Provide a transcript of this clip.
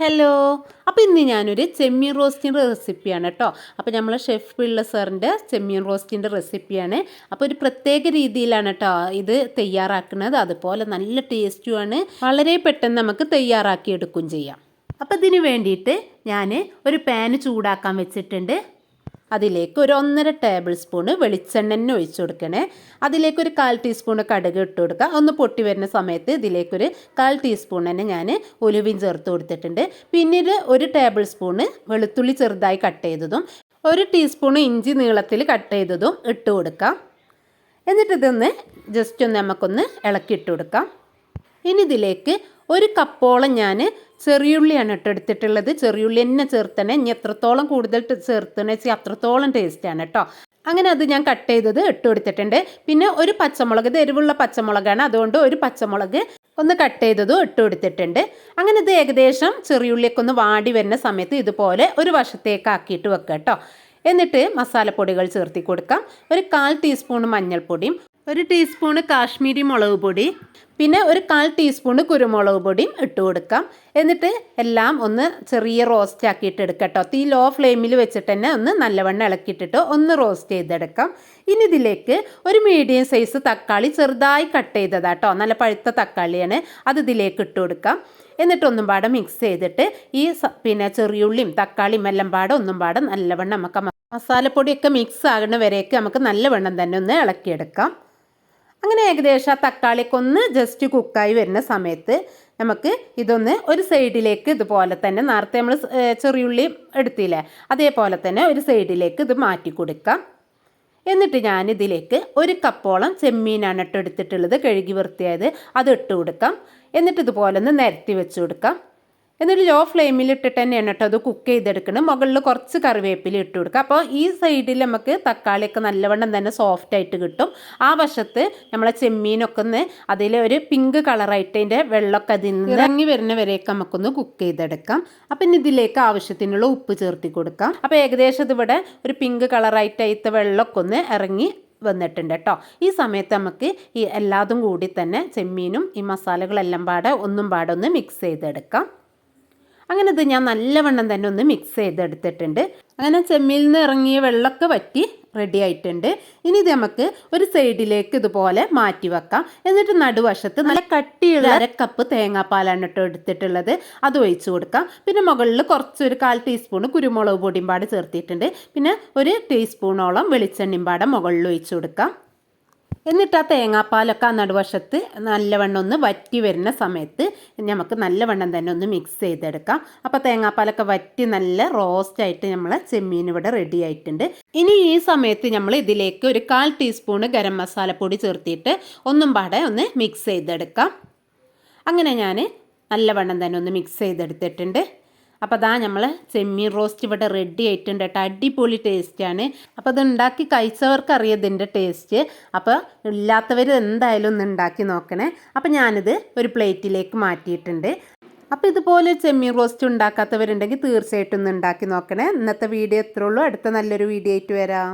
Hello അപ്പോൾ ഇന്ന് ഞാനൊരു ചെമ്മീൻ റോസ്റ്റിന്റെ റെസിപ്പിയാണ് കേട്ടോ. അപ്പോൾ നമ്മൾ ഷെഫ് പിള്ള സാറിന്റെ ചെമ്മീൻ റോസ്റ്റിന്റെ റെസിപ്പിയാണ്. അപ്പോൾ ഒരു പ്രത്യേക രീതിയിലാണ് കേട്ടോ ഇത് തയ്യാറാക്കുന്നത്. അതുപോലെ നല്ല ടേസ്റ്റുമാണ് വളരെ പെട്ടെന്ന് നമുക്ക് തയ്യാറാക്കി എടുക്കുകയും ചെയ്യാം. അപ്പോൾ ഇതിന് വേണ്ടിയിട്ട് ഞാൻ ഒരു പാന് ചൂടാക്കാൻ വെച്ചിട്ടുണ്ട്. അതിലേക്ക് ഒരു ഒന്നര ടേബിൾ സ്പൂൺ വെളിച്ചെണ്ണ ഒഴിച്ചു കൊടുക്കണേ. അതിലേക്ക് ഒരു കാൽ ടീസ്പൂൺ കടുക് ഇട്ട് കൊടുക്കുക. ഒന്ന് പൊട്ടി വരുന്ന സമയത്ത് ഇതിലേക്കൊരു കാൽ ടീസ്പൂൺ തന്നെ ഞാൻ ഉലുവയും ചേർത്ത് കൊടുത്തിട്ടുണ്ട്. പിന്നീട് ഒരു ടേബിൾ സ്പൂൺ വെളുത്തുള്ളി ചെറുതായി കട്ട് ചെയ്തതും ഒരു ടീസ്പൂൺ ഇഞ്ചി നീളത്തിൽ കട്ട് ചെയ്തതും ഇട്ട് കൊടുക്കാം എന്നിട്ട് ഇതൊന്ന് ജസ്റ്റ് ഒന്ന് നമുക്കൊന്ന് ഇളക്കിയിട്ട് കൊടുക്കാം. ഇനി ഇതിലേക്ക് ഒരു കപ്പോളം ഞാൻ ചെറിയുള്ളിയാണ് കേട്ടോ എടുത്തിട്ടുള്ളത്. ചെറിയുള്ളി തന്നെ ചേർത്തണേ. ഇനി എത്രത്തോളം കൂടുതൽ ചേർത്തണേ വെച്ചാൽ അത്രത്തോളം ടേസ്റ്റാണ് കേട്ടോ. അങ്ങനെ അത് ഞാൻ കട്ട് ചെയ്തത് ഇട്ട് കൊടുത്തിട്ടുണ്ട്. പിന്നെ ഒരു പച്ചമുളക് ഇത് എരിവുള്ള പച്ചമുളകാണ്. അതുകൊണ്ട് ഒരു പച്ചമുളക് ഒന്ന് കട്ട് ചെയ്തതും ഇട്ട് കൊടുത്തിട്ടുണ്ട്. അങ്ങനെ ഇത് ഏകദേശം ചെറിയുള്ളിയൊക്കെ ഒന്ന് വാടി വരുന്ന സമയത്ത് ഇതുപോലെ ഒരു വശത്തേക്ക് ആക്കിയിട്ട് വെക്കാം കേട്ടോ. എന്നിട്ട് മസാലപ്പൊടികൾ ചേർത്തി കൊടുക്കാം. ഒരു കാൽ ടീസ്പൂൺ മഞ്ഞൾപ്പൊടിയും ഒരു ടീസ്പൂണ് കാശ്മീരി മുളക് പൊടി പിന്നെ ഒരു കാൽ ടീസ്പൂണ് കുരുമുളക് പൊടിയും ഇട്ട് കൊടുക്കാം. എന്നിട്ട് എല്ലാം ഒന്ന് ചെറിയ റോസ്റ്റ് ആക്കിയിട്ട് എടുക്കട്ടോ. തീ ലോ ഫ്ലെയിമിൽ വെച്ചിട്ട് തന്നെ ഒന്ന് നല്ലവണ്ണം ഇളക്കിയിട്ടിട്ട് ഒന്ന് റോസ്റ്റ് ചെയ്തെടുക്കാം. ഇനി ഇതിലേക്ക് ഒരു മീഡിയം സൈസ് തക്കാളി ചെറുതായി കട്ട് ചെയ്തതാട്ടോ. നല്ല പഴുത്ത തക്കാളിയാണ്. അത് ഇതിലേക്ക് ഇട്ട് കൊടുക്കാം. എന്നിട്ട് ഒന്നും പാടെ മിക്സ് ചെയ്തിട്ട് ഈ പിന്നെ ചെറിയുള്ളിയും തക്കാളിയും എല്ലാം പാടെ ഒന്നും പാടെ നല്ലവണ്ണം നമുക്ക് മസാലപ്പൊടിയൊക്കെ മിക്സ് ആകുന്ന വരേക്ക് നമുക്ക് നല്ലവണ്ണം തന്നെ ഒന്ന് ഇളക്കിയെടുക്കാം. അങ്ങനെ ഏകദേശം ആ തക്കാളിയൊക്കെ ഒന്ന് ജസ്റ്റ് കുക്കായി വരുന്ന സമയത്ത് നമുക്ക് ഇതൊന്ന് ഒരു സൈഡിലേക്ക് ഇതുപോലെ തന്നെ നേരത്തെ നമ്മൾ ചെറിയുള്ളി എടുത്തില്ലേ അതേപോലെ തന്നെ ഒരു സൈഡിലേക്ക് ഇത് മാറ്റി കൊടുക്കാം. എന്നിട്ട് ഞാൻ ഇതിലേക്ക് ഒരു കപ്പോളം ചെമ്മീനാണ് ഇട്ട് എടുത്തിട്ടുള്ളത് കഴുകി വൃത്തിയായത് അത് ഇട്ട് കൊടുക്കാം. എന്നിട്ട് ഇതുപോലെ ഒന്ന് നിരത്തി വെച്ച് കൊടുക്കാം. എന്നിട്ട് ലോ ഫ്ലെയിമിൽ ഇട്ടിട്ട് തന്നെയാണ് കേട്ടോ അത് കുക്ക് ചെയ്തെടുക്കണം മുകളിൽ കുറച്ച് കറിവേപ്പില ഇട്ട് കൊടുക്കുക. അപ്പോൾ ഈ സൈഡിൽ നമുക്ക് തക്കാളിയൊക്കെ നല്ലവണ്ണം തന്നെ സോഫ്റ്റ് ആയിട്ട് കിട്ടും. ആ വശത്ത് നമ്മളെ ചെമ്മീനൊക്കെ ഒന്ന് അതിൽ ഒരു പിങ്ക് കളറായിട്ട് അതിന്റെ വെള്ളമൊക്കെ അതിൽ നിന്ന് ഇറങ്ങി വരുന്നവരെയൊക്കെ നമുക്കൊന്ന് കുക്ക് ചെയ്തെടുക്കാം. അപ്പം ഇനി ഇതിലേക്ക് ആവശ്യത്തിനുള്ള ഉപ്പ് ചേർത്തി കൊടുക്കാം. അപ്പോൾ ഏകദേശം ഇതിവിടെ ഒരു പിങ്ക് കളറായിട്ട് അതിത്തെ വെള്ളമൊക്കെ ഒന്ന് ഇറങ്ങി വന്നിട്ടുണ്ട് കേട്ടോ. ഈ സമയത്ത് നമുക്ക് ഈ എല്ലാതും കൂടി തന്നെ ചെമ്മീനും ഈ മസാലകളെല്ലാം പാടെ ഒന്നും പാടെ ഒന്ന് മിക്സ് ചെയ്തെടുക്കാം. അങ്ങനെ ഇത് ഞാൻ നല്ലവണ്ണം തന്നെ ഒന്ന് മിക്സ് ചെയ്തെടുത്തിട്ടുണ്ട്. അങ്ങനെ ചെമ്മീൽ നിന്ന് ഇറങ്ങിയ വെള്ളമൊക്കെ വറ്റി റെഡി ആയിട്ടുണ്ട്. ഇനി ഇത് നമുക്ക് ഒരു സൈഡിലേക്ക് ഇതുപോലെ മാറ്റി വെക്കാം. എന്നിട്ട് നടുവശത്ത് നല്ല കട്ടിയുള്ള അര കപ്പ് തേങ്ങാപ്പാലാണ് കേട്ടോ എടുത്തിട്ടുള്ളത്. അത് ഒഴിച്ചു കൊടുക്കാം. പിന്നെ മുകളിൽ കുറച്ചൊരു കാൽ ടീസ്പൂൺ കുരുമുളക് പൊടിയും പാട് ചേർത്തിട്ടുണ്ട് പിന്നെ ഒരു ടീസ്പൂണോളം വെളിച്ചെണ്ണയും പാടെ മുകളിൽ ഒഴിച്ചു കൊടുക്കാം. എന്നിട്ട് ആ തേങ്ങാപ്പാലൊക്കെ ആ നടുവശത്ത് നല്ലവണ്ണം ഒന്ന് വറ്റി വരുന്ന സമയത്ത് നമുക്ക് നല്ലവണ്ണം തന്നെ ഒന്ന് മിക്സ് ചെയ്തെടുക്കാം. അപ്പോൾ തേങ്ങാപ്പാലൊക്കെ വറ്റി നല്ല റോസ്റ്റ് ആയിട്ട് നമ്മൾ ചെമ്മീൻ ഇവിടെ റെഡി ആയിട്ടുണ്ട്. ഇനി ഈ സമയത്ത് നമ്മൾ ഇതിലേക്ക് ഒരു കാൽ ടീസ്പൂണ് ഗരം മസാലപ്പൊടി ചേർത്തിട്ട് ഒന്നും പാടെ ഒന്ന് മിക്സ് ചെയ്തെടുക്കാം. അങ്ങനെ ഞാൻ നല്ലവണ്ണം തന്നെ ഒന്ന് മിക്സ് ചെയ്തെടുത്തിട്ടുണ്ട്. അപ്പോൾ അതാ നമ്മൾ ചെമ്മീൻ റോസ്റ്റ് ഇവിടെ റെഡി ആയിട്ടുണ്ട് കേട്ടോ. അടിപൊളി ടേസ്റ്റാണ് അപ്പോൾ അത് ഉണ്ടാക്കി കഴിച്ചവർക്ക് അറിയാം ഇതിന്റെ ടേസ്റ്റ് അപ്പോൾ ഇല്ലാത്തവർ എന്തായാലും ഒന്ന് ഉണ്ടാക്കി നോക്കണേ. അപ്പോൾ ഞാനിത് ഒരു പ്ലേറ്റിലേക്ക് മാറ്റിയിട്ടുണ്ട്. അപ്പോൾ ഇതുപോലെ ചെമ്മീൻ റോസ്റ്റ് ഉണ്ടാക്കാത്തവരുണ്ടെങ്കിൽ തീർച്ചയായിട്ടും ഒന്ന് ഉണ്ടാക്കി നോക്കണേ. ഇന്നത്തെ വീഡിയോ എത്ര ഉള്ളൂ. അടുത്ത നല്ലൊരു വീഡിയോ ആയിട്ട് വരാം.